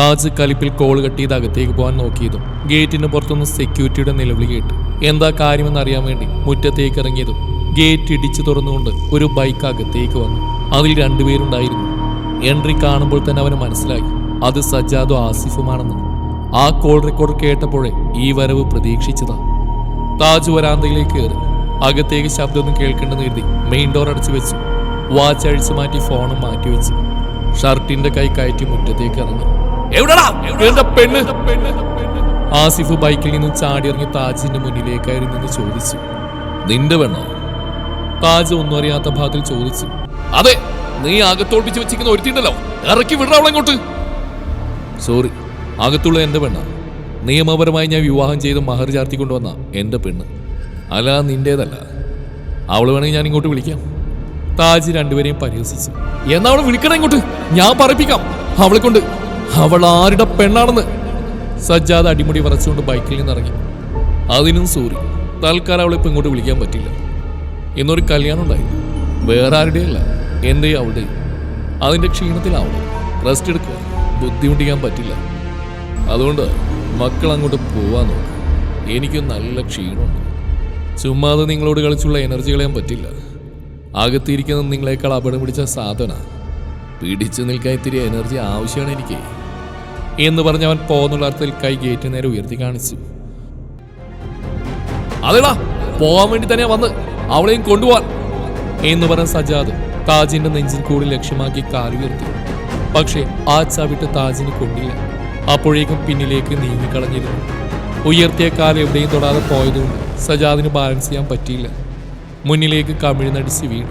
Taj കലിപ്പിൽ call കെട്ടിയത് അകത്തേക്ക് പോകാൻ നോക്കിയതും ഗേറ്റിന് പുറത്തുനിന്ന് സെക്യൂരിറ്റിയുടെ നിലവിളി കേട്ടു എന്താ കാര്യമെന്ന് അറിയാൻ വേണ്ടി മുറ്റത്തേക്ക് ഇറങ്ങിയതും ഗേറ്റ് ഇടിച്ചു തുറന്നുകൊണ്ട് ഒരു ബൈക്ക് അകത്തേക്ക് വന്നു. അതിൽ രണ്ടുപേരുണ്ടായിരുന്നു. എൻട്രി കാണുമ്പോൾ തന്നെ അവന് മനസ്സിലായി. അത് സജ്ജാദും ആസിഫുമാണെന്ന്. ആ കോൾ റെക്കോർഡ് കേട്ടപ്പോഴേ ഈ വരവ് പ്രതീക്ഷിച്ചതാ. താജ് വരാന്തയിലേക്ക് കയറി. അകത്തേക്ക് ശബ്ദമൊന്നും കേൾക്കേണ്ടെന്ന് കരുതി മെയിൻ ഡോർ അടച്ചു വെച്ചു. വാച്ച് അഴിച്ചു മാറ്റി ഫോണും മാറ്റി വെച്ചു. ഷർട്ടിന്റെ കൈ കയറ്റി മുറ്റത്തേക്ക് ഇറങ്ങി. എവിടെടാ? എന്റെ പെണ്ണ്. ആസിഫ് ബൈക്കിൽ നിന്നും ചാടിയിറങ്ങി താജിന്റെ മുന്നിലേക്കായിരുന്നു നിന്ന് ചോദിച്ചു. നിന്റെ പെണ്ണോ? താജ് ഒന്നും അറിയാത്ത ഭാഗത്തിൽ ചോദിച്ചു. അതെ നീ ആകത്തോൾപ്പിച്ച് വെച്ചിരിക്കുന്ന ഒരുത്തിണ്ടല്ലോ ഇറക്കി വിടറ അവളെ ഇങ്ങോട്ട്. സോറി അകത്തുള്ള എന്റെ പെണ്ണ. നിയമപരമായി ഞാൻ വിവാഹം ചെയ്ത് മഹർ ചാർത്തി കൊണ്ടുവന്ന എന്റെ പെണ്ണ്. അല്ല നിന്റേതല്ല. അവൾ വേണമെങ്കിൽ ഞാൻ ഇങ്ങോട്ട് വിളിക്കാം. താജ് രണ്ടുപേരെയും പരിഹസിച്ചു. എന്നാ അവളെ വിളിക്കണം ഇങ്ങോട്ട്? ഞാൻ പറപ്പിക്കാം അവളെ കൊണ്ട് അവൾ ആരുടെ പെണ്ണാണെന്ന്. സജ്ജാദ് അടിമുടി വരച്ചുകൊണ്ട് ബൈക്കിൽ നിന്ന് ഇറങ്ങി അതിനും സോറി. തൽക്കാലം അവളെ ഇപ്പം ഇങ്ങോട്ട് വിളിക്കാൻ പറ്റില്ല. ഇന്നൊരു കല്യാണം ഉണ്ടായി വേറെ ആരുടെയല്ല. എന്റെ അവളുടെ അതിന്റെ ക്ഷീണത്തിലാവണം. റെസ്റ്റ് എടുക്കുക. ബുദ്ധിമുട്ടിക്കാൻ പറ്റില്ല. അതുകൊണ്ട് മക്കൾ അങ്ങോട്ട് പോവാൻ നോക്കും. എനിക്ക് നല്ല ക്ഷീണമുണ്ട്. ചുമ്മാതെ നിങ്ങളോട് കളിച്ചുള്ള എനർജി കളയാൻ പറ്റില്ല. അകത്തിരിക്കുന്ന നിങ്ങളെക്കാൾ അപകടം പിടിച്ച സാധന. പിടിച്ചു നിൽക്കാൻ ഇത്തിരി എനർജി ആവശ്യമാണ് എനിക്ക്. എന്ന് പറഞ്ഞ് അവൻ പോകുന്നുള്ള അർത്ഥത്തിൽ കൈ ഗേറ്റ് നേരെ ഉയർത്തി കാണിച്ചു. അതെടാ പോകാൻ വേണ്ടി തന്നെ വന്ന് അവളെയും കൊണ്ടുപോവാൻ എന്ന് പറഞ്ഞ സജാദ് താജിന്റെ നെഞ്ചിൽ കൂടി ലക്ഷ്യമാക്കി കാലുയർത്തി പക്ഷേ ആ ചവിട്ട് താജിന് കൊണ്ടില്ല. അപ്പോഴേക്കും പിന്നിലേക്ക് നീങ്ങിക്കളഞ്ഞിരുന്നു ഉയർത്തിയ കാൽ എവിടെയും തൊടാതെ പോയതുകൊണ്ട് സജാദിന് ബാലൻസ് ചെയ്യാൻ പറ്റിയില്ല. മുന്നിലേക്ക് കമിഴ്ന്നടിച്ച് വീണു.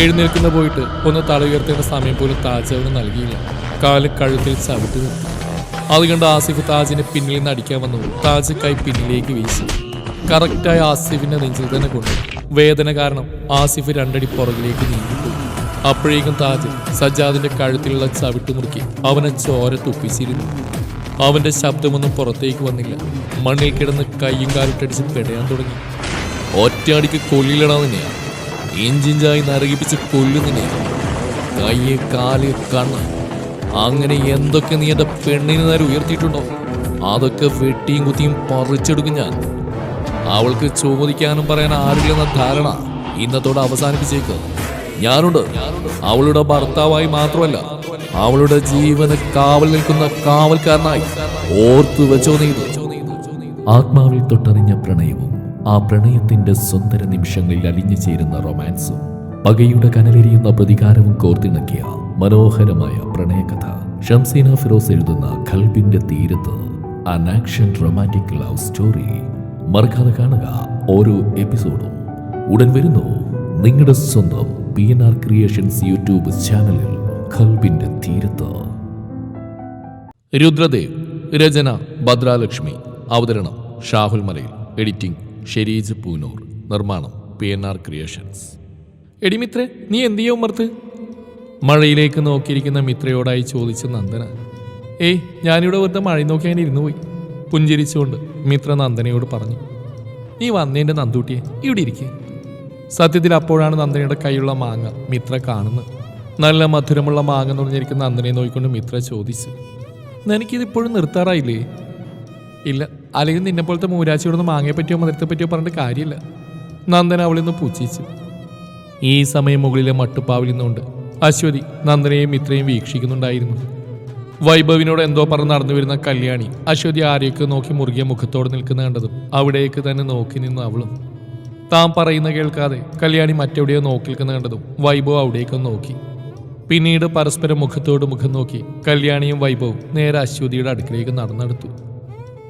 എഴുന്നേൽക്കുന്ന പോയിട്ട് ഒന്ന് തല ഉയർത്തേണ്ട സമയം പോലും താജ് അവന് നൽകിയില്ല. കാൽ കഴുത്തിൽ ചവിട്ടി നിർത്തി. അത് കണ്ട് ആസിഫ് താജിനെ പിന്നിൽ നിന്ന് അടിക്കാൻ വന്നു. താജ് കൈ പിന്നിലേക്ക് വീശി. കറക്റ്റായി ആസിഫിന്റെ നെഞ്ചിൽ തന്നെ കൊണ്ടു വേദന കാരണം ആസിഫ് രണ്ടടി പുറകിലേക്ക് നീങ്ങിപ്പോയി. അപ്പോഴേക്കും താജ് സജ്ജാദിന്റെ കഴുത്തിലുള്ള ചവിട്ടുമുറുക്കി അവനെ ചോര തുപ്പിച്ചിരുന്നു. അവന്റെ ശബ്ദമൊന്നും പുറത്തേക്ക് വന്നില്ല. മണ്ണിൽ കിടന്ന് കയ്യും കാലിട്ടടിച്ച് പെടയാൻ തുടങ്ങി. ഒറ്റയടിക്ക് കൊല്ലിലടാ നിന്നെയാ ഇഞ്ചിഞ്ചായി നരകിപ്പിച്ച് കൊല്ലു കയ്യെ കയ്യ് കാൽ കണ്ണ്. അങ്ങനെ എന്തൊക്കെ നീ എന്റെ പെണ്ണിന് നേരെ ഉയർത്തിയിട്ടുണ്ടോ? അതൊക്കെ വെട്ടിയും കുത്തിയും പറിച്ചെടുക്കും ഞാൻ. അവൾക്ക് ചോദിക്കാനും പറയാൻ ആരില്ലെന്ന ധാരണ ഇന്നത്തോടെ അവസാനിപ്പിച്ചേക്ക്. ഞാനുണ്ട്. അവളുടെ ഭർത്താവായി മാത്രമല്ല അവളുടെ ജീവന് കാവൽ നിൽക്കുന്ന കാവൽക്കാരനായി. ഓർത്തു വെച്ചോ നീ ആത്മാവിൽ തൊട്ടറിഞ്ഞ പ്രണയവും ആ പ്രണയത്തിന്റെ സുന്ദര നിമിഷങ്ങളിൽ അലിഞ്ഞു ചേരുന്ന റൊമാൻസും പകയുടെ കനലെരിയുന്ന പ്രതികാരവും കോർത്തിണക്കിയ മനോഹരമായ പ്രണയകഥ. ഷംസീന ഫിറോസ് എഴുതുന്ന ഖൽബിന്റെ തീരത്ത് അൻ ആക്ഷൻ റൊമാന്റിക് ലവ് സ്റ്റോറി മറക്കാതെ കാണുക ഓരോ എപ്പിസോഡും. ഉടൻ വരുന്നു നിങ്ങളുടെ സ്വന്തം P N R creations YouTube ചാനലിൽ ഖൽബിന്റെ തീരത്ത്. രുദ്രദേവ് രചന ഭദ്രാലക്ഷ്മി. അവതരണം ഷാഹുൽ മലയിൽ. എഡിറ്റിംഗ് ഷെരീജ് പൂനൂർ. നിർമ്മാണം പി എൻ ആർ ക്രിയേഷൻസ് എടിമിത്രേ നീ എന്തിയോ ഉമ്മർത്ത് മഴയിലേക്ക് നോക്കിയിരിക്കുന്ന മിത്രയോടായി ചോദിച്ച നന്ദന ഏയ് ഞാനിവിടെ വെറുതെ മഴ നോക്കി അങ്ങനെ ഇരുന്നു പോയി പുഞ്ചിരിച്ചുകൊണ്ട് മിത്ര നന്ദനയോട് പറഞ്ഞു. നീ വന്നേന്റെ നന്ദൂട്ടിയെ ഇവിടെ ഇരിക്കേ. സത്യത്തിൽ അപ്പോഴാണ് നന്ദനയുടെ കൈയുള്ള മാങ്ങ മിത്ര കാണുന്നത്. നല്ല മധുരമുള്ള മാങ്ങ നിറഞ്ഞിരിക്കുന്ന നന്ദനെ നോക്കിക്കൊണ്ട് മിത്ര ചോദിച്ചു എനിക്കിതിപ്പോഴും നിർത്താറായില്ലേ? ഇല്ല അല്ലെങ്കിൽ നിന്നെ പോലത്തെ മൂരാച്ചിയോടൊന്ന് മാങ്ങയെ പറ്റിയോ മധുരത്തെ പറ്റിയോ പറഞ്ഞിട്ട് കാര്യമില്ല നന്ദന അവളിന്ന് പൂച്ചിച്ചു ഈ സമയം മുകളിലെ മട്ടുപ്പാവിൽ നിന്നുകൊണ്ട് അശ്വതി നന്ദനെയും ഇത്രയും വീക്ഷിക്കുന്നുണ്ടായിരുന്നു. വൈഭവിനോട് എന്തോ പറഞ്ഞ് നടന്നു വരുന്ന കല്യാണി അശ്വതി ആരെയൊക്കെ നോക്കി മുറുകിയ മുഖത്തോട് നിൽക്കുന്ന കണ്ടതും അവിടേക്ക് തന്നെ നോക്കി നിന്ന് അവളും. താൻ പറയുന്ന കേൾക്കാതെ കല്യാണി മറ്റെവിടെയോ നോക്കി നിൽക്കുന്ന കണ്ടതും വൈഭവ് അവിടേക്ക് നോക്കി. പിന്നീട് പരസ്പരം മുഖത്തോട് മുഖം നോക്കി കല്യാണിയും വൈഭവും നേരെ അശ്വതിയുടെ അടുക്കിലേക്ക് നടന്നെടുത്തു.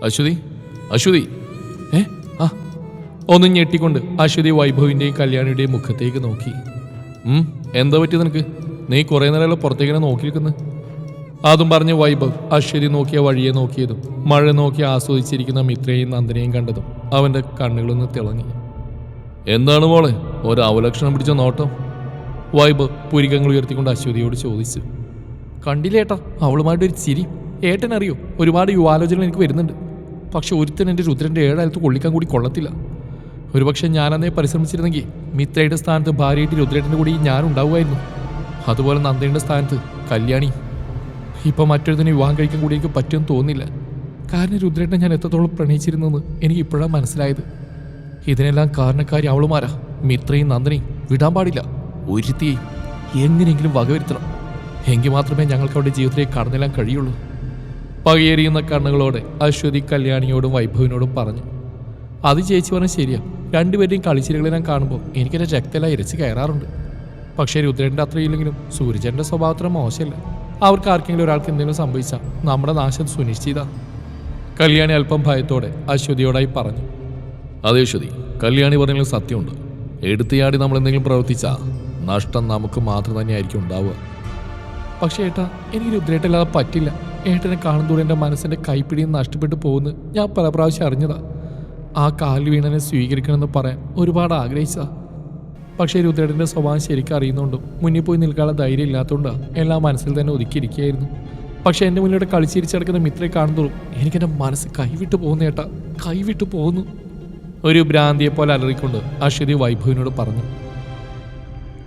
അശ്വതി അശ്വതി. ഏ ആ. ഒന്ന് ഞെട്ടിക്കൊണ്ട് അശ്വതി വൈഭവിന്റെയും കല്യാണിയുടെയും മുഖത്തേക്ക് നോക്കി. എന്താ പറ്റി നിനക്ക്? നീ കുറേ നേരമല്ലോ പുറത്തേക്കിനെ നോക്കി നിൽക്കുന്നത് അതും പറഞ്ഞ് വൈഭവ് അശ്വതി നോക്കിയ വഴിയെ നോക്കിയതും മഴ നോക്കി ആസ്വദിച്ചിരിക്കുന്ന മിത്രയെയും നന്ദനെയും കണ്ടതും അവന്റെ കണ്ണുകളൊന്ന് തിളങ്ങി. എന്താണ് മോളെ ഒരു അവലക്ഷണം പിടിച്ച നോട്ടം? വൈബ് പുരികങ്ങൾ ഉയർത്തിക്കൊണ്ട് അശ്വതിയോട് ചോദിച്ചു. കണ്ടില്ല ഏട്ടാ അവളുമായിട്ട് ഒരു ചിരി. ഏട്ടനറിയോ ഒരുപാട് യുവാലോചനകൾ എനിക്ക് വരുന്നുണ്ട്. പക്ഷെ ഒരുത്തൻ എന്റെ രുദ്രന്റെ ഏഴാലത്ത് കൊള്ളിക്കാൻ കൂടി കൊള്ളത്തില്ല. ഒരുപക്ഷെ ഞാനന്നേ പരിശ്രമിച്ചിരുന്നെങ്കിൽ മിത്രയുടെ സ്ഥാനത്ത് ഭാര്യയായിട്ട് രുദ്രേട്ടന്റെ കൂടി ഞാൻ ഉണ്ടാവുമായിരുന്നു. അതുപോലെ നന്ദയുടെ സ്ഥാനത്ത് കല്യാണി. ഇപ്പം മറ്റൊരുതിനെ വിവാഹം കഴിക്കാൻ കൂടി എനിക്ക് പറ്റുമെന്ന് തോന്നുന്നില്ല. കാരണം രുദ്രേട്ടൻ ഞാൻ എത്രത്തോളം പ്രണയിച്ചിരുന്നെന്ന് എനിക്ക് ഇപ്പോഴാണ് മനസ്സിലായത്. ഇതിനെല്ലാം കാരണക്കാരി അവളുമാരാ. മിത്രയും നന്ദനയും. വിടാൻ പാടില്ല. ഒരുത്തിയെയും എങ്ങനെയെങ്കിലും വകവരുത്തണം എങ്കിൽ മാത്രമേ ഞങ്ങൾക്ക് അവരുടെ ജീവിതത്തിലേക്ക് കടന്നില്ലാൻ കഴിയുള്ളൂ. പകയേറിയുന്ന കണ്ണുകളോടെ അശ്വതി കല്യാണിയോടും വൈഭവിനോടും പറഞ്ഞു. അത് ചേച്ചി പറഞ്ഞാൽ ശരിയാ. രണ്ടുപേരുടെയും കളിച്ചിരികളെ ഞാൻ കാണുമ്പോൾ എനിക്കെന്റെ രക്തമെല്ലാം ഇരച്ച് കയറാറുണ്ട്. പക്ഷേ രുദ്രന്റെ അത്രയില്ലെങ്കിലും സൂര്യജന്റെ സ്വഭാവത്തിന് മോശമല്ല. അവർക്ക് ആർക്കെങ്കിലും ഒരാൾക്ക് എന്തെങ്കിലും സംഭവിച്ചാൽ നമ്മുടെ നാശം സുനിശ്ചിത. കല്യാണി അല്പം ഭയത്തോടെ അശ്വതിയോടായി പറഞ്ഞു. അതെ അശ്വതി കല്യാണി പറഞ്ഞാലും സത്യമുണ്ട്. എടുത്തിയാടി നമ്മൾ എന്തെങ്കിലും പ്രവർത്തിച്ചാൽ നഷ്ടം നമുക്ക് മാത്രം തന്നെയായിരിക്കും ഉണ്ടാവുക. പക്ഷേ ഏട്ടാ എനിക്ക് രുദ്രേട്ടല്ലാതെ പറ്റില്ല. ഏട്ടനെ കാണുന്നതോടെ എന്റെ മനസ്സിന്റെ കൈപ്പിടിയും നഷ്ടപ്പെട്ടു പോകുന്നു. ഞാൻ പല പ്രാവശ്യം അറിഞ്ഞതാ. ആ കാലിൽ വീണനെ സ്വീകരിക്കണമെന്ന് പറയാൻ ഒരുപാട് ആഗ്രഹിച്ച പക്ഷേ രുദ്രേട്ടന്റെ സ്വഭാവം ശരിക്കും അറിയുന്നുണ്ടും മുന്നിൽ പോയി നിൽക്കാനുള്ള ധൈര്യം ഇല്ലാത്തതുകൊണ്ടാണ് എല്ലാം മനസ്സിൽ തന്നെ ഒതുക്കിയിരിക്കുകയായിരുന്നു. പക്ഷേ എന്റെ മുന്നിലൂടെ കളിച്ചിരിച്ചടക്കുന്ന മിത്രയെ കാണുന്നതും എനിക്കെന്റെ മനസ്സ് കൈവിട്ട് പോകുന്ന ഏട്ടാ കൈവിട്ട് പോകുന്നു. ഒരു ഭ്രാന്തിയെ പോലെ അലറിക്കൊണ്ട് അശ്വതി വൈഭവിനോട് പറഞ്ഞു.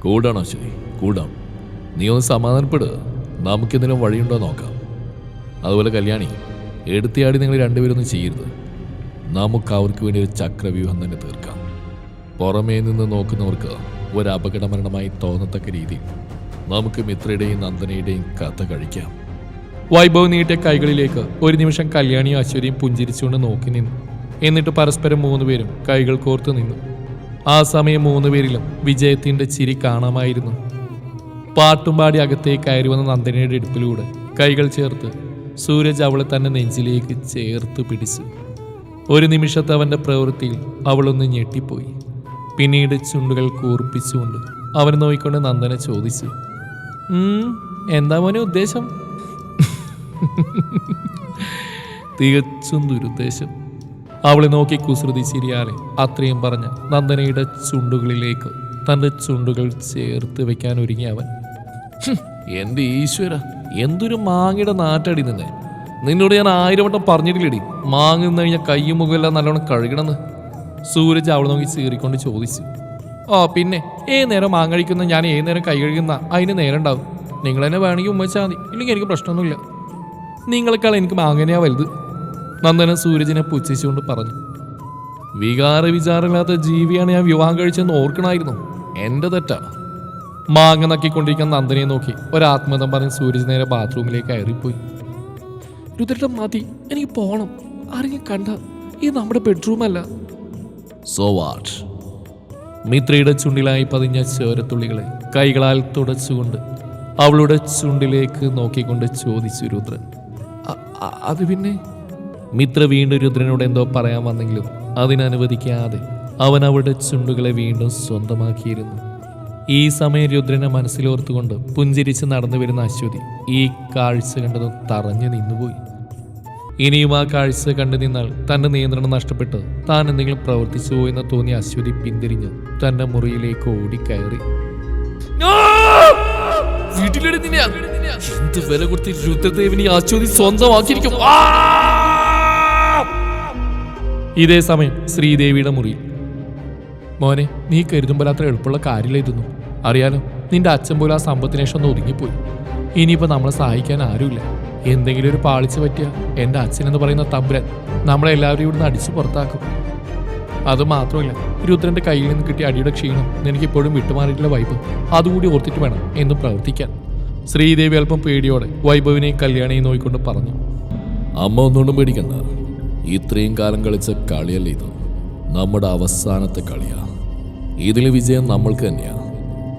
കൂടാണ് അശ്വതി? കൂടാം. നീ ഒന്ന് സമാധാനപ്പെടുക നമുക്കെന്തെങ്കിലും വഴിയുണ്ടോ നോക്കാം. അതുപോലെ കല്യാണി എടുത്തിയാടി നിങ്ങൾ രണ്ടുപേരൊന്നും ചെയ്യരുത്. നമുക്ക് അവർക്ക് വേണ്ടി ഒരു ചക്രവ്യൂഹം തന്നെ തീർക്കാം. പുറമേ നിന്ന് നോക്കുന്നവർക്ക് ഒരു അപകട മരണമായി തോന്നത്തക്ക രീതിയിൽ നമുക്ക് മിത്രയുടെയും നന്ദനയുടെയും കഥ കഴിക്കാം. വൈഭവ് നീട്ടിയ കൈകളിലേക്ക് ഒരു നിമിഷം കല്യാണിയും അശ്വരിയും പുഞ്ചിരിച്ചുകൊണ്ട് നോക്കി നിന്നു. എന്നിട്ട് പരസ്പരം മൂന്നുപേരും കൈകൾ കോർത്തു നിന്നു. ആ സമയം മൂന്നുപേരിലും വിജയത്തിന്റെ ചിരി കാണാമായിരുന്നു. പാട്ടും പാടി അകത്തേക്ക് കയറി വന്ന നന്ദനയുടെ ഇടുപ്പിലൂടെ കൈകൾ ചേർത്ത് സൂരജ് അവളെ തന്നെ നെഞ്ചിലേക്ക് ചേർത്ത് പിടിച്ചു. ഒരു നിമിഷത്തെ അവന്റെ പ്രവൃത്തിയിൽ അവളൊന്ന് ഞെട്ടിപ്പോയി. പിന്നീട് ചുണ്ടുകൾ കൂർപ്പിച്ചുകൊണ്ട് അവൻ നോക്കിക്കൊണ്ട് നന്ദന ചോദിച്ചു "ഉം, എന്താ മോനെ ഉദ്ദേശം? തികച്ചും ദുരുദ്ദേശം. അവളെ നോക്കി കുസൃതി ചിരിയാലെ അത്രയും പറഞ്ഞ നന്ദനയുടെ ചുണ്ടുകളിലേക്ക് തന്റെ ചുണ്ടുകൾ ചേർത്ത് വെക്കാൻ ഒരുങ്ങി അവൻ എന്ത് ഈശ്വര എന്തൊരു മാങ്ങയുടെ നാട്ടടി നിന്നെ. നിന്നോട് ഞാൻ ആയിരം വട്ടം പറഞ്ഞിട്ടില്ലടി. മാങ്ങ നിന്ന് കഴിഞ്ഞാൽ കയ്യും മുഖമെല്ലാം നല്ലോണം കഴുകണമെന്ന്. സൂരജ് അവൾ നോക്കി ചീറിക്കൊണ്ട് ചോദിച്ചു. ഓ പിന്നെ ഏ നേരം മാങ്ങ കഴിക്കുന്ന ഞാൻ ഏ നേരം കൈ കഴുകുന്ന അതിന് നേരം ഉണ്ടാവും. നിങ്ങൾ തന്നെ വേണമെങ്കിൽ ഉമ്മച്ചാൽ മതി. ഇല്ലെങ്കിൽ എനിക്ക് പ്രശ്നമൊന്നുമില്ല. നിങ്ങളെക്കാൾ എനിക്ക് മാങ്ങനെയാ വലുത്. നന്ദന സൂരജിനെ പുച്ഛിച്ചുകൊണ്ട് പറഞ്ഞു. വികാര വിചാരമില്ലാത്ത ജീവിയാണ് ഞാൻ വിവാഹം കഴിച്ചെന്ന് ഓർക്കണമായിരുന്നു എന്റെ തെറ്റാ. മാങ്ങ നക്കിക്കൊണ്ടിരിക്കുന്ന നന്ദനെ നോക്കി ഒരാത്മതം പറഞ്ഞ് സൂരജ് നേരെ ബാത്റൂമിലേക്ക് കയറിപ്പോയി. രുദ്രട്ടം മതി എനിക്ക് പോകണം ആരെങ്കിലും കണ്ട ഇത് നമ്മുടെ ബെഡ്റൂം അല്ല. സോ വാട്ട് മിത്രയുടെ ചുണ്ടിലായി പതിഞ്ഞ ചോരത്തുള്ളികളെ കൈകളാൽ തുടച്ചുകൊണ്ട് അവളുടെ ചുണ്ടിലേക്ക് നോക്കിക്കൊണ്ട് ചോദിച്ചു രുദ്രൻ. "അ- അ- അത് പിന്നെ? മിത്ര വീണ്ടും രുദ്രനോട് എന്തോ പറയാൻ വന്നെങ്കിലും അതിനനുവദിക്കാതെ അവൻ അവളുടെ ചുണ്ടുകളെ വീണ്ടും സ്വന്തമാക്കിയിരുന്നു. ഈ സമയം രുദ്രനെ മനസ്സിലോർത്തുകൊണ്ട് പുഞ്ചിരിച്ച് നടന്നു വരുന്ന അശ്വതി ഈ കാഴ്ച കണ്ടതും തറഞ്ഞു നിന്നുപോയി. ഇനിയും ആ കാഴ്ച കണ്ടു നിന്നാൽ തന്റെ നിയന്ത്രണം നഷ്ടപ്പെട്ട് താൻ എന്തെങ്കിലും പ്രവർത്തിച്ചു എന്ന് തോന്നിയ അശ്വതി പിന്തിരിഞ്ഞ് തന്റെ മുറിയിലേക്ക് ഓടിക്കയറി. എന്ത് വില കൊടുത്ത് രുദ്രദേവിനെ അശ്വതി സ്വന്തമാക്കിയിരിക്കും? ഇതേ സമയം ശ്രീദേവിയുടെ മുറി. മോനെ നീ കരുതുമ്പോൾ അത്ര എളുപ്പമുള്ള കാര്യമില്ല ഇതൊന്നും. അറിയാലോ നിന്റെ അച്ഛൻ പോലും ആ സമ്പത്തിനേഷം ഒന്ന് ഒതുങ്ങിപ്പോയി. ഇനിയിപ്പോൾ നമ്മളെ സഹായിക്കാൻ ആരുമില്ല. എന്തെങ്കിലും ഒരു പാളിച്ച പറ്റിയ എന്റെ അച്ഛൻ എന്ന് പറയുന്ന തമ്പുരൻ നമ്മളെല്ലാവരും ഇവിടുന്ന് അടിച്ചു പുറത്താക്കും. അത് മാത്രമല്ല രുദ്രന്റെ കയ്യിൽ നിന്ന് കിട്ടിയ അടിയുടെ ക്ഷീണം എനിക്ക് ഇപ്പോഴും വിട്ടുമാറിയിട്ടുള്ള വൈബ് അതുകൂടി ഓർത്തിട്ട് വേണം എന്ന് പ്രവർത്തിക്കാൻ ശ്രീദേവി അല്പം പേടിയോടെ വൈഭവിനെയും കല്യാണിയും നോക്കിക്കൊണ്ട് പറഞ്ഞു. അമ്മ ഒന്നുകൊണ്ടും പേടിക്കണ്ട. ഇത്രയും കാലം കളിച്ച കളിയല്ല ഇത്? നമ്മുടെ അവസാനത്തെ കളിയാ. ഇതിലെ വിജയം നമ്മൾക്ക് തന്നെയാ.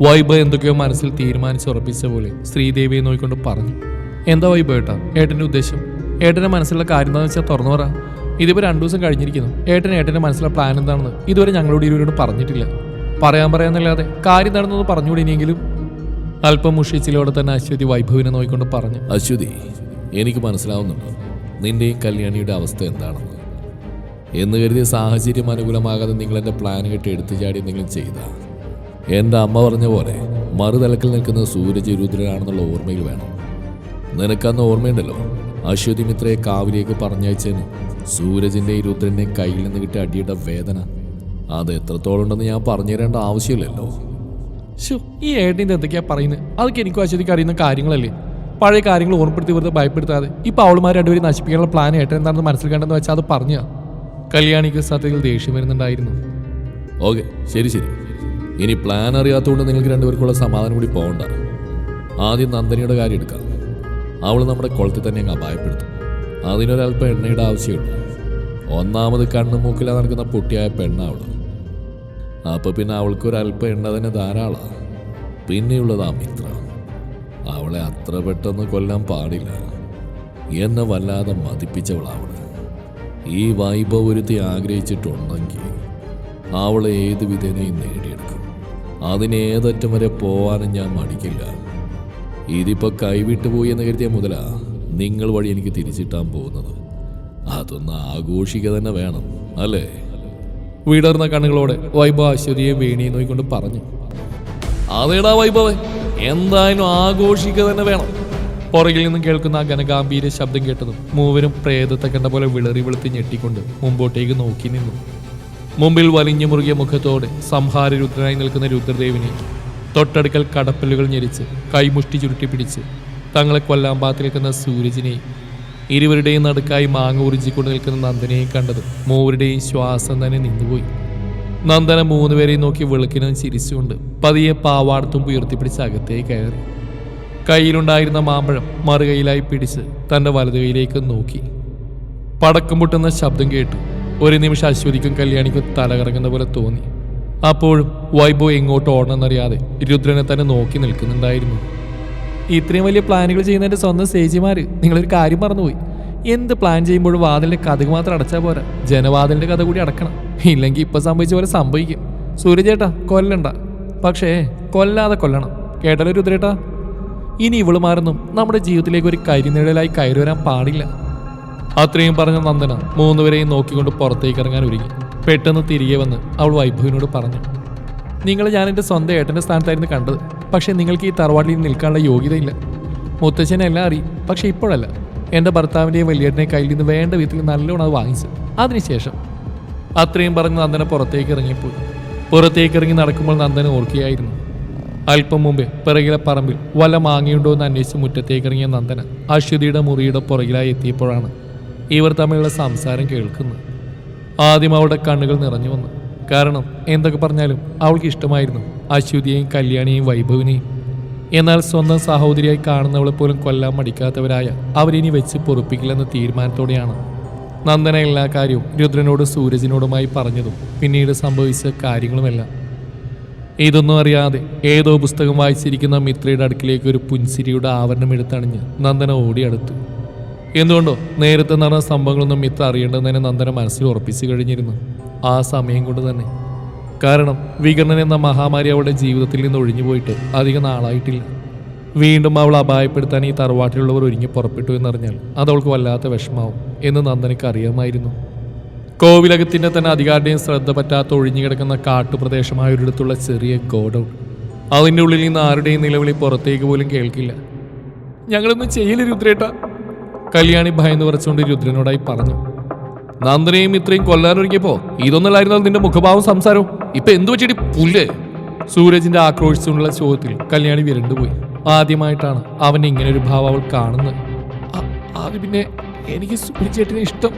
വൈബ എന്തൊക്കെയോ മനസ്സിൽ തീരുമാനിച്ചുറപ്പിച്ച പോലെ ശ്രീദേവിയെ നോക്കിക്കൊണ്ട് പറഞ്ഞു. എന്താ വൈബ് ഏട്ടാ? ഏട്ടന്റെ ഉദ്ദേശം? ഏട്ടന്റെ മനസ്സിലുള്ള കാര്യം എന്താണെന്ന് വെച്ചാൽ തുറന്നു പറ. ഇതിപ്പോൾ രണ്ടു ദിവസം കഴിഞ്ഞിരിക്കുന്നു. ഏട്ടൻ ഏട്ടന്റെ മനസ്സിലുള്ള പ്ലാൻ എന്താണെന്ന് ഇതുവരെ ഞങ്ങളോട് ഇരുവരോട് പറഞ്ഞിട്ടില്ല. പറയാൻ പറയാന്നല്ലാതെ കാര്യം നടന്നത് പറഞ്ഞുകൂടിയെങ്കിലും അല്പം മുഷിച്ചിലോടെ തന്നെ അശ്വതി വൈഭവിനെ നോക്കിക്കൊണ്ട് പറഞ്ഞു. അശ്വതി എനിക്ക് മനസ്സിലാവുന്നുണ്ട്. നിന്റെയും കല്യാണിയുടെ അവസ്ഥ എന്താണെന്ന്. എന്ന് കരുതിയ സാഹചര്യം അനുകൂലമാകാതെ നിങ്ങൾ എന്റെ പ്ലാൻ കെട്ടി എടുത്തു ചാടി എന്തെങ്കിലും ചെയ്ത. എന്റെ അമ്മ പറഞ്ഞ പോലെ മറുതലക്കിൽ നിൽക്കുന്ന സൂരജ് രുദ്രനാണെന്നുള്ള ഓർമ്മയിൽ വേണം. നിനക്കന്ന് ഓർമ്മയുണ്ടല്ലോ? അശ്വതി മിത്രയെ കാവിലേക്ക് പറഞ്ഞയച്ചതിന് ഈ രുദ്രനെ കയ്യിൽ നിന്ന് കിട്ടിയ അടിയുടെ വേദന. അത് എത്രത്തോളം ഉണ്ടെന്ന് ഞാൻ പറഞ്ഞു തരേണ്ട ആവശ്യമില്ലല്ലോ. ഷോ ഈ ഏട്ടിന്റെ എന്തൊക്കെയാ പറയുന്നത് അതൊക്കെ എനിക്കും അശ്വതിക്ക് അറിയുന്ന കാര്യങ്ങളല്ലേ? പഴയ കാര്യങ്ങൾ ഓർമ്മപ്പെടുത്തി വെറുതെ ഭയപ്പെടുത്താതെ. ഇപ്പൊ അവളുമാർ രണ്ടുപേരും നശിപ്പിക്കാനുള്ള പ്ലാൻ ഏട്ടൻ എന്താണെന്ന് മനസ്സിൽ കണ്ടെന്ന് വെച്ചാൽ അത് പറഞ്ഞ? കല്യാണിക്ക് സത്യത്തിൽ ദേഷ്യം വരുന്നുണ്ടായിരുന്നു. ഓക്കെ ശരി ശരി. ഇനി പ്ലാൻ അറിയാത്തതുകൊണ്ട് നിങ്ങൾക്ക് രണ്ടുപേർക്കുള്ള സമാധാനം കൂടി പോകണ്ട. ആദ്യം നന്ദനിയുടെ കാര്യം എടുക്കാം. അവൾ നമ്മുടെ കുളത്തിൽ തന്നെ അങ്ങ് അപായപ്പെടുത്തും. അതിനൊരല്പം എണ്ണയുടെ ആവശ്യമുണ്ട്. ഒന്നാമത് കണ്ണും മൂക്കില നടക്കുന്ന പൊട്ടിയായ പെണ്ണാവൾ അപ്പൊ പിന്നെ അവൾക്കൊരല്പം എണ്ണ തന്നെ ധാരാളമാണ് പിന്നെയുള്ളത് ആ മിത്ര. അവളെ അത്ര പെട്ടെന്ന് കൊല്ലാൻ പാടില്ല. എന്നെ വല്ലാതെ മതിപ്പിച്ചവളാവൾ ഈ വൈഭവ ഒരുത്തി ആഗ്രഹിച്ചിട്ടുണ്ടെങ്കിൽ അവളെ ഏത് വിധേനയും നേടിയെടുക്കും. അതിനേതറ്റം വരെ പോവാനും ഞാൻ മടിക്കില്ല. ഇതിപ്പോ കൈവിട്ടു പോയി എന്ന് കരുതിയ മുതലാ നിങ്ങൾ വഴി എനിക്ക് തിരിച്ചിട്ടാൻ പോകുന്നത്. അതൊന്ന് ആഘോഷിക്കുക തന്നെ വേണം അല്ലേ? വിടർന്ന കണ്ണുകളോടെ വൈഭവ അശ്വതിയെ വേണിയെ നോയിക്കൊണ്ട് പറഞ്ഞു. അതേടാ വൈഭവേ എന്തായാലും ആഘോഷിക്കുക തന്നെ വേണം. പുറകിൽ നിന്നും കേൾക്കുന്ന ആ ഘനഗാംഭീര ശബ്ദം കേട്ടതും മൂവരും പ്രേതത്തെ കണ്ട പോലെ വിളറി വെളുത്തി ഞെട്ടിക്കൊണ്ട് മുമ്പോട്ടേക്ക് നോക്കി നിന്നു. മുമ്പിൽ വലിഞ്ഞു മുറുകിയ മുഖത്തോടെ സംഹാര രുദ്രനായി നിൽക്കുന്ന രുദ്രദേവിനെ തൊട്ടടുക്കൽ കടപ്പല്ലുകൾ ഞെരിച്ച് കൈമുഷ്ടി ചുരുട്ടി പിടിച്ച് തങ്ങളെ കൊല്ലാൻ പാത്തി നിൽക്കുന്ന സൂരജിനെയും ഇരുവരുടെയും നടുക്കായി മാങ്ങ ഉറിഞ്ചിക്കൊണ്ട് നിൽക്കുന്ന നന്ദനെയും കണ്ടത് മൂവരുടെയും ശ്വാസം തന്നെ നിന്നുപോയി. നന്ദന മൂന്നുപേരെയും നോക്കി വെളുക്കിനും ചിരിച്ചുകൊണ്ട് പതിയെ പാവാടത്തും ഉയർത്തിപ്പിടിച്ച് അകത്തേക്ക് കയറി. കയ്യിലുണ്ടായിരുന്ന മാമ്പഴം മറുകൈയിലായി പിടിച്ച് തന്റെ വലതു കൈയിലേക്ക് നോക്കി. പടക്കം പൊട്ടുന്ന ശബ്ദം കേട്ടു ഒരു നിമിഷം അശ്വതിക്കും കല്യാണിക്കും തലകറങ്ങുന്ന പോലെ തോന്നി. അപ്പോഴും വൈബോ എങ്ങോട്ട് ഓടണമെന്നറിയാതെ രുദ്രനെ തന്നെ നോക്കി നിൽക്കുന്നുണ്ടായിരുന്നു. ഇത്രയും വലിയ പ്ലാനുകൾ ചെയ്യുന്നതിന്റെ സ്വന്തം സേജിമാർ നിങ്ങളൊരു കാര്യം മറന്നുപോയി. എന്ത് പ്ലാൻ ചെയ്യുമ്പോഴും വാതിലിന്റെ കഥക് മാത്രം അടച്ചാൽ പോരാ. ജനവാതിലിന്റെ കഥ കൂടി അടക്കണം. ഇല്ലെങ്കിൽ ഇപ്പം സംഭവിച്ച പോലെ സംഭവിക്കും. സൂര്യചേട്ടാ കൊല്ലണ്ട. പക്ഷേ കൊല്ലാതെ കൊല്ലണം. കേട്ടല്ലോ രുദ്രേട്ടാ? ഇനി ഇവൾ മാറുന്നും നമ്മുടെ ജീവിതത്തിലേക്ക് ഒരു കരിനിഴലായി കയറി വരാൻ പാടില്ല. അത്രയും പറഞ്ഞ നന്ദന മൂന്നുപേരെയും നോക്കിക്കൊണ്ട് പുറത്തേക്ക് ഇറങ്ങാൻ ഒരുങ്ങി. പെട്ടെന്ന് തിരികെ വന്ന് അവൾ വൈഭവിനോട് പറഞ്ഞു നിങ്ങൾ ഞാൻ എന്റെ സ്വന്തം ഏട്ടന്റെ സ്ഥാനത്തായിരുന്നു കണ്ടത്. പക്ഷേ നിങ്ങൾക്ക് ഈ തറവാട്ടിൽ നിൽക്കാനുള്ള യോഗ്യതയില്ല. മുത്തച്ഛനെ എല്ലാം അറിയും പക്ഷേ ഇപ്പോഴല്ല. എന്റെ ഭർത്താവിന്റെയും വലിയേട്ടനെ കയ്യിൽ നിന്ന് വേണ്ട വിധത്തിൽ നല്ലോണം അത് വാങ്ങിച്ചു. അതിനുശേഷം അത്രയും പറഞ്ഞ് നന്ദന പുറത്തേക്ക് ഇറങ്ങിപ്പോയി. പുറത്തേക്ക് ഇറങ്ങി നടക്കുമ്പോൾ നന്ദന ഓർക്കുകയായിരുന്നു. അല്പം മുമ്പേ പിറകിലെ പറമ്പിൽ വല്ല മാങ്ങയുണ്ടോ എന്ന് അന്വേഷിച്ച് മുറ്റത്തേക്ക് ഇറങ്ങിയ നന്ദന അശ്വതിയുടെ മുറിയുടെ പുറകിലായി എത്തിയപ്പോഴാണ് ഇവർ തമ്മിലുള്ള സംസാരം കേൾക്കുന്നത്. ആദ്യം അവളുടെ കണ്ണുകൾ നിറഞ്ഞു വന്നു. കാരണം എന്തൊക്കെ പറഞ്ഞാലും അവൾക്ക് ഇഷ്ടമായിരുന്നു അശ്വതിയെയും കല്യാണിയെയും വൈഭവിനെയും. എന്നാൽ സ്വന്തം സഹോദരിയായി കാണുന്നവളെ പോലും കൊല്ലാൻ മടിക്കാത്തവരായ അവരിനി വെച്ച് പൊറുപ്പിക്കില്ലെന്ന തീരുമാനത്തോടെയാണ് നന്ദന എല്ലാ കാര്യവും രുദ്രനോടും സൂരജിനോടുമായി പറഞ്ഞതും പിന്നീട് സംഭവിച്ച കാര്യങ്ങളുമെല്ലാം. ഇതൊന്നും അറിയാതെ ഏതോ പുസ്തകം വായിച്ചിരിക്കുന്ന മിത്രയുടെ അടുക്കിലേക്ക് ഒരു പുൻസിരിയുടെ ആവരണം എടുത്തണിഞ്ഞ് നന്ദന ഓടിയടുത്തു എന്തുകൊണ്ടോ നേരത്തെ നടന്ന സംഭവങ്ങളൊന്നും മിത്ത അറിയേണ്ടതെന്ന് നന്ദന മനസ്സിൽ ഉറപ്പിച്ചു കഴിഞ്ഞിരുന്നു. ആ സമയം കൊണ്ട് തന്നെ. കാരണം വികർണൻ എന്ന മഹാമാരി അവളുടെ ജീവിതത്തിൽ നിന്ന് ഒഴിഞ്ഞു പോയിട്ട് അധികം നാളായിട്ടില്ല. വീണ്ടും അവൾ അപായപ്പെടുത്താൻ ഈ തറവാട്ടിലുള്ളവർ ഒരുങ്ങി പുറപ്പെട്ടു എന്നറിഞ്ഞാൽ അത് അവൾക്ക് വല്ലാത്ത വിഷമാവും എന്ന് നന്ദനയ്ക്ക് അറിയാമായിരുന്നു. കോവിലകത്തിന്റെ തന്നെ അധികാരുടെയും ശ്രദ്ധ പറ്റാത്ത ഒഴിഞ്ഞു കിടക്കുന്ന കാട്ടുപ്രദേശമായ ഒരിടത്തുള്ള ചെറിയ ഗോഡൗൺ. അതിന്റെ ഉള്ളിൽ നിന്ന് ആരുടെയും നിലവിളി പുറത്തേക്ക് പോലും കേൾക്കില്ല. ഞങ്ങളൊന്നും ചെയ്യില്ല രുദ്രേട്ട. കല്യാണി ഭയന്ന് വിറച്ചുകൊണ്ട് രുദ്രനോടായി പറഞ്ഞു. നന്ദനെയും ഇത്രയും കൊല്ലാനൊരുങ്ങിയപ്പോ ഇതൊന്നല്ലായിരുന്നു നിന്റെ മുഖഭാവം സംസാരവും. ഇപ്പൊ എന്തു വെച്ചിട്ട് പുല്ല്? സൂരജിന്റെ ആക്രോശിച്ചുള്ള ചോദ്യത്തിൽ കല്യാണി വിരണ്ടുപോയി ആദ്യമായിട്ടാണ് അവൻ ഇങ്ങനെ ഒരു ഭാവം അവൾ കാണുന്നത്. "അ- അത് പിന്നെ എനിക്ക് സൂര്യചേട്ടനെ ഇഷ്ടം.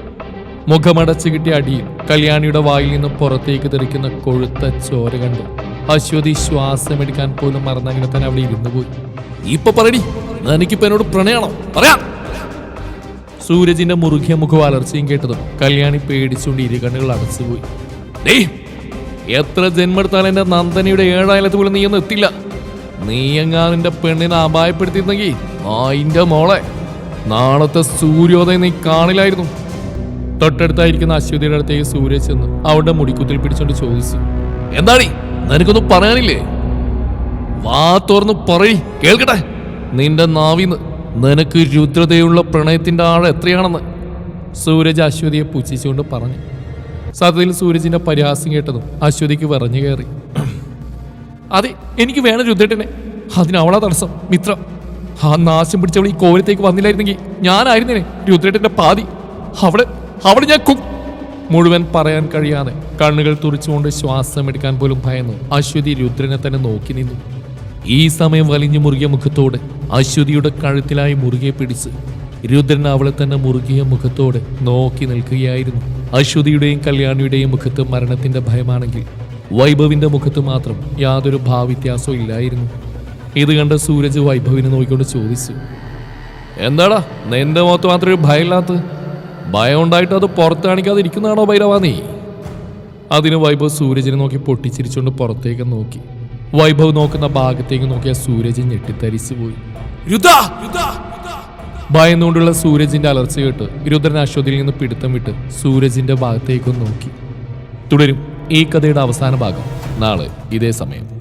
മുഖമടച്ചു കിട്ടിയ അടിയിൽ കല്യാണിയുടെ വായിൽ നിന്ന് പുറത്തേക്ക് തെറിക്കുന്ന കൊഴുത്ത ചോര കണ്ടു അശ്വതി ശ്വാസമെടുക്കാൻ പോലും മറന്നങ്ങനെ തന്നെ അവിടെ ഇരുന്നു പോയി. ഇപ്പൊ പറയടി. എനിക്കിപ്പോ എന്നോട് പ്രണയാണോ? പറയാം. സൂരജിന്റെ മുറുകിയ മുഖം അലർച്ചയും കേട്ടതും കല്യാണി പേടിച്ചുകൊണ്ട് ഇരുകണ്ണുകൾ അടച്ചുപോയി ഡേയ് എത്ര ജന്മെടുത്താൽ എന്റെ നന്ദനയുടെ ഏഴായാലത്ത് പോലും നീ ഒന്നും എത്തില്ല. നീ എങ്ങാ നിന്റെ പെണ്ണിനെ അപായപ്പെടുത്തിയിരുന്നെങ്കിൽ ആയിന്റെ മോളെ നാളത്തെ സൂര്യോദയം നീ കാണില്ലായിരുന്നു. തൊട്ടടുത്തായിരിക്കുന്ന അശ്വതിയുടെ അടുത്തേക്ക് സൂര്യ ചെന്ന് അവളുടെ മുടിക്കുത്തിൽ പിടിച്ചോണ്ട് ചോദിച്ചു. എന്താടി നിനക്കൊന്നും പറയാനില്ലേ? വാ തുറന്ന് പറയ് കേൾക്കട്ടെ? നിന്റെ നാവിന്ന് നിനക്ക് രുദ്രതയുള്ള പ്രണയത്തിന്റെ ആഴം എത്രയാണെന്ന് സൂരജ് അശ്വതിയെ പുച്ഛിച്ചുകൊണ്ട് പറഞ്ഞു. സത്യത്തിൽ സൂരജിന്റെ പരിഹാസം കേട്ടതും അശ്വതിക്ക് പറഞ്ഞു കയറി. അതെ എനിക്ക് വേണം രുദ്രട്ടനെ. അതിന് അവളാ തടസ്സം മിത്ര. ആ നാശം പിടിച്ചവൾ ഈ കോരത്തേക്ക് വന്നില്ലായിരുന്നെങ്കിൽ ഞാനായിരുന്നേനെ രുദ്രേട്ടന്റെ പാതി. അവളെ അവളെ ഞാൻ കു മുഴുവൻ പറയാൻ കഴിയാതെ കണ്ണുകൾ തുറിച്ചുകൊണ്ട് ശ്വാസം എടുക്കാൻ പോലും ഭയന്നു. അശ്വതി രുദ്രനെ തന്നെ നോക്കി നിന്നു. ഈ സമയം വലിഞ്ഞു മുറുകിയ മുഖത്തോടെ അശ്വതിയുടെ കഴുത്തിലായി മുറുകെ പിടിച്ച് രുദ്രൻ അവളെ തന്നെ മുറുകിയ മുഖത്തോടെ നോക്കി നിൽക്കുകയായിരുന്നു. അശ്വതിയുടെയും കല്യാണിയുടെയും മുഖത്ത് മരണത്തിന്റെ ഭയമാണെങ്കിൽ വൈഭവിന്റെ മുഖത്ത് മാത്രം യാതൊരു ഭാവ്യത്യാസവും ഇല്ലായിരുന്നു. ഇത് കണ്ട സൂരജ് വൈഭവിനെ നോക്കിക്കൊണ്ട് ചോദിച്ചു എന്താടാ നിന്റെ മുഖത്ത് മാത്രം ഒരു ഭയമില്ലാത്തത്? ഭയം ഉണ്ടായിട്ട് അത് പുറത്ത് കാണിക്കാതെ ഇരിക്കുന്നതാണോ ഭൈരവാ നീ? അതിന് വൈഭവ് സൂരജിനെ നോക്കി പൊട്ടിച്ചിരിച്ചുകൊണ്ട് പുറത്തേക്ക് നോക്കി. വൈഭവ് നോക്കുന്ന ഭാഗത്തേക്ക് നോക്കിയ സൂരജ് ഞെട്ടിത്തരിച്ചു പോയി. ഭയന്നുകൊണ്ടുള്ള സൂരജിന്റെ അലർച്ച കേട്ട് രുദ്രൻ അശ്വതിയിൽ നിന്ന് പിടുത്തം വിട്ട് സൂരജിന്റെ ഭാഗത്തേക്ക് നോക്കി. തുടരും ഈ കഥയുടെ അവസാന ഭാഗം നാളെ ഇതേ സമയം.